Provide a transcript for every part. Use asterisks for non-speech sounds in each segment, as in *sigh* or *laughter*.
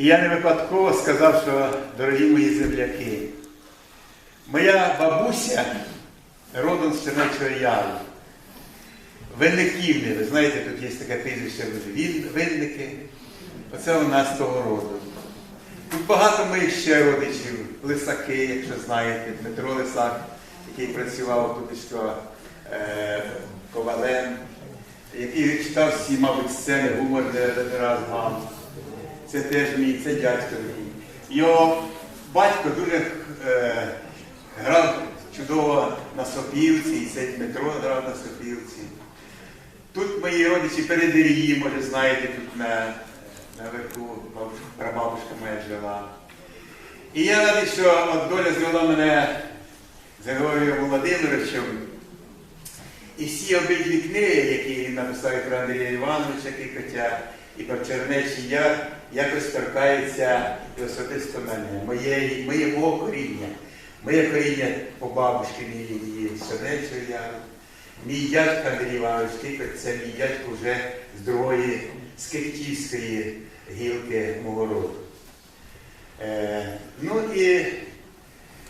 І я не випадково сказав, що дорогі мої земляки, моя бабуся родом з Чернечого Яру. Винниківни, ви знаєте, тут є таке прізвище Винники. Оце у нас того роду. Тут багато моїх ще родичів, Лисаки, якщо знаєте, Дмитро Лисак, який працював тут що е, ковалем, який читав всі, мабуть, сцени, гумор де раз гам. Це теж мій, це дядько мій. Його батько дуже е, грав чудово на сопілці, і цей Дмитро грав на сопілці. Тут мої родичі передирії, може, знаєте, тут на, наверху бабушка, прабабушка моя жила. І я радий, що от доля звела мене з Григорієм Володимировичем. І всі обидві книги, які він написав про Андрія Івановича Кикотя, і про Чернечий Яр, якось торкаються і особисто мене, моєї, моєго коріння. Моє коріння по бабушці мій Лідії з Яру. Мій дядько Андрій Іванович Кикот, це мій дядько вже з другої скиптівської гілки мого роду. Е, ну і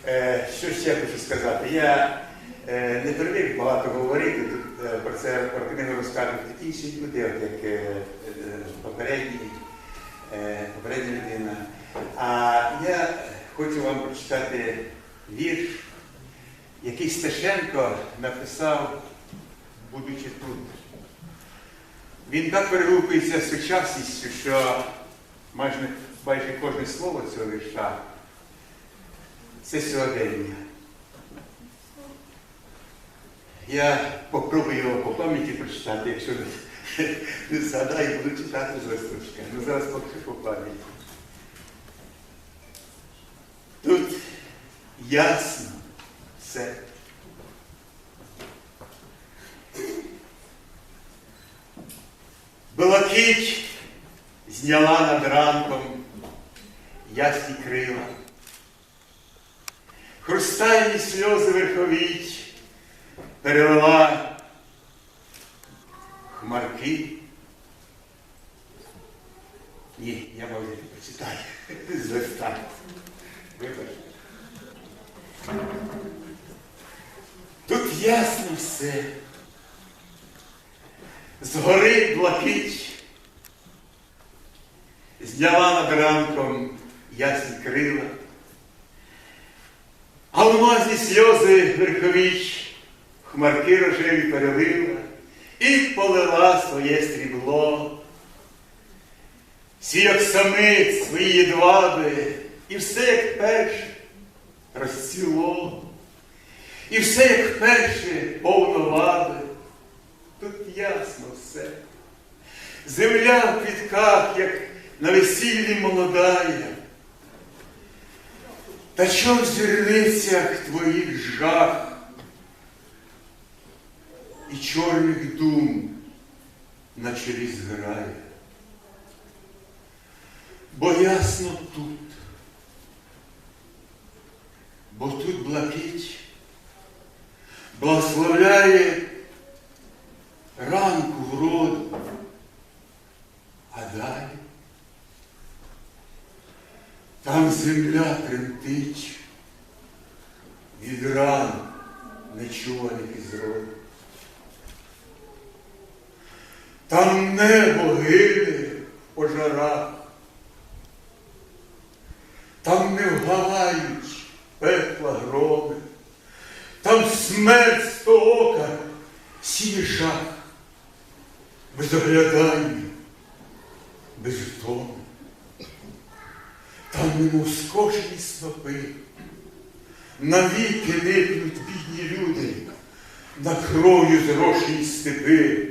е, що ще хочу сказати? Я е, не привик багато говорити, тут про це книгу розкажуть інші люди, от як е, е, попередній, е, попередня людина. А я хочу вам прочитати вірш, який Стешенко написав, будучи тут. Він так перегукується з сучасністю, що майже, майже кожне слово цього вірша це сьогодення. Я попробую його по пам'яті прочитати, якщо не, згадаю, буду читати з листочка. Ну зараз поки по пам'яті. Тут ясно все. Блакить зняла над ранком ясні крила. Хрустальні сльози верховіть перелила хмарки. Ні, я мав не прочитати. *laughs* З листа. Тут ясно все. Згори блакить, зняла над ранком ясні крила, алмазні сльози верховіч, хмарки рожеві перелила і полила своє срібло. Як самиць свої єдваби, і все як перше розцвіло, і все як перше повно ваби. Тут ясно все. Земля в квітках, як на весіллі молодая. Та що в зірницях твоїх жах і чорних дум на чолі зграє. Бо ясно тут, бо тут блакить, благословляє ранку вроду, а далі там земля тремтить від ран нечуваних із роду. Там небо гине в пожарах, там не вгавають пекла громи, там смерть стоока сіє жах, без оглядання, без втоми. Там немов скошені снопи, навіки нипнуть бідні люди, на кров'ю зрошені степи,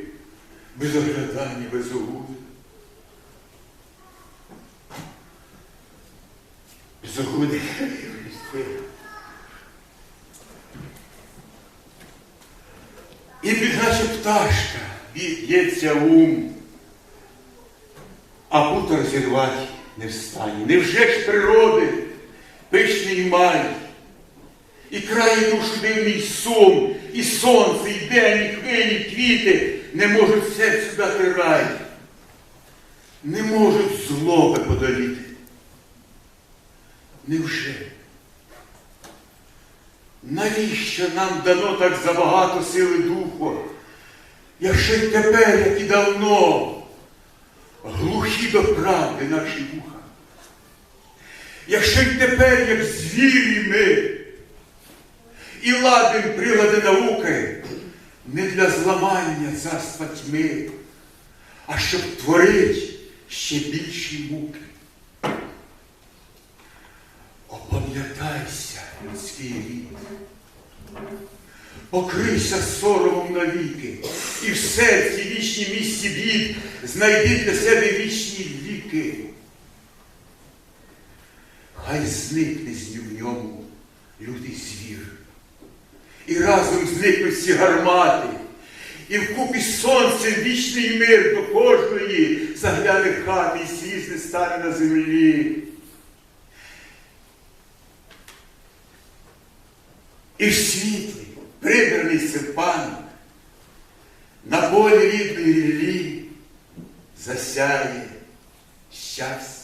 без оглядання, без угоди. Без угоди. І підначе пташка б'ється ум, а бутер зірвать не встані. Невже ж природи пишний май, і крає душу дивний сум, і сонце, і день, і хвилі, і квіти не можуть серцю дати рай, не можуть злоби подоліти. Невже? Навіщо нам дано так забагато сили духу, якщо й тепер, як і давно, глухі до правди наші вуха? Якщо й тепер, як звірі ми, і ладим прилади науки не для зламання царства тьми, а щоб творить ще більші муки. Опам'ятайся, людський рід, покрийся соромом навіки, і в серці вічні місці бід знайди для себе вічні віки. Хай зникне з ньому лютий звір. І разом зникнуть всі гармати, і вкупі з сонцем вічний мир до кожної загляне хати і слізне стане на землі. І в світлі, прибраний серпанок, на полі рідної ріллі засяє щастя.